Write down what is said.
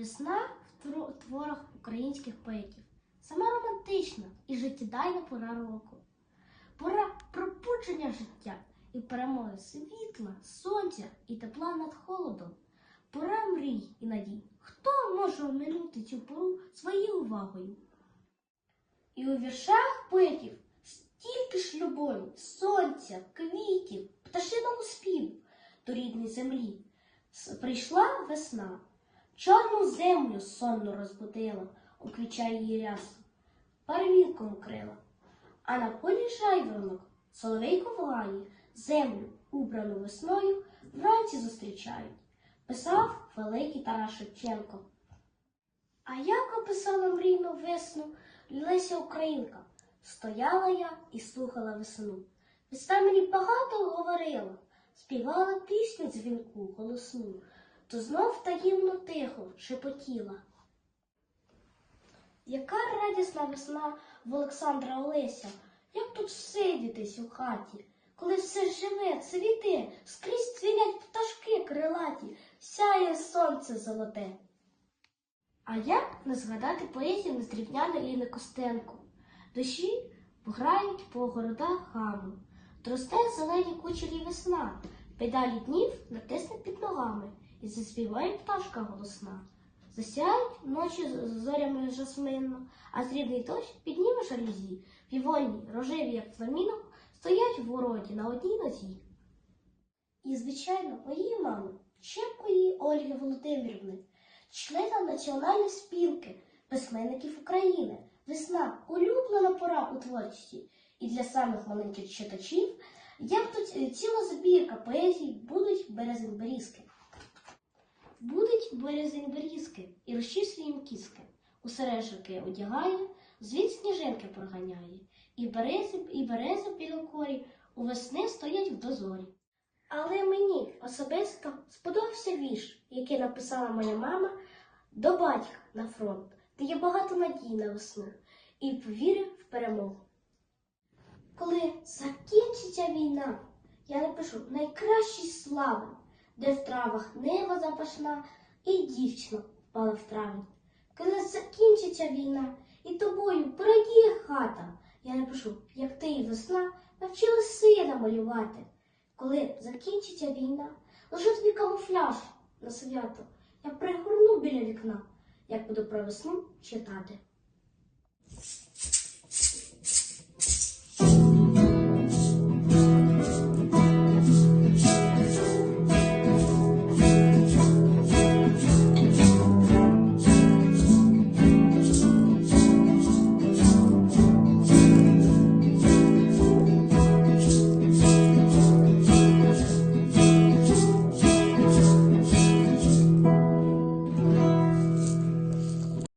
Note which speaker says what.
Speaker 1: Весна в творах українських поетів. Сама романтична і життєдайна пора року. Пора пробудження життя і перемоги світла, сонця і тепла над холодом. Пора мрій і надій. Хто може оминути цю пору своєю увагою? І у віршах поетів стільки ж любові, сонця, квітів, пташиного співу до рідної землі. Прийшла весна, чорну землю сонно розбудила, уквічає її рясу, парвінком крила. А на полі жайворонок соловейко волає, землю, убрану весною, вранці зустрічають. Писав великий Тарас Шевченко. А як описала мрійну весну Леся Українка? Стояла я і слухала весну. Весна мені багато говорила, співала пісню дзвінку голосну, то знов таємно тихо шепотіла. Яка радісна весна в Олександра Олеся, як тут всидітись у хаті, коли все живе, цвіте, скрізь цвінять пташки крилаті, сяє сонце золоте. А як не згадати поезію незрівняної Ліни Костенко? Дощі грають по городах гаму, Тросте зелені кучері весна, педалі днів натисне під ногами, і заспіває пташка голосна. Засяють ночі зорями жасминно, а срібний дощ підніме жалюзі. Півольні, рожеві, як пламінок, стоять в городі на одній нозі. І, звичайно, моєї мами, Чепкої Ольги Володимирівни, члена Національної спілки письменників України. Весна улюблена пора у творчості. І для самих маленьких читачів, як тут е, ціла збірка поезій, будуть березень берізки. Будуть березень берізки і розчислює їм кіски. У сережки одягає, звід сніжинки проганяє. І берези, і берези білокорі у весни стоять в дозорі. Але мені особисто сподобався вірш, який написала моя мама до батька на фронт, де є багато надій на весну, і повірив в перемогу. Коли закінчиться війна, я напишу найкращі слави, де в травах нева запашна і дівчина впала в травень. Коли закінчиться війна, і тобою порадіє хата, я напишу, як ти і весна навчили сина малювати. Коли закінчиться війна, лише тобі камуфляж на свято. Я пригорну біля вікна, як буду про весну читати.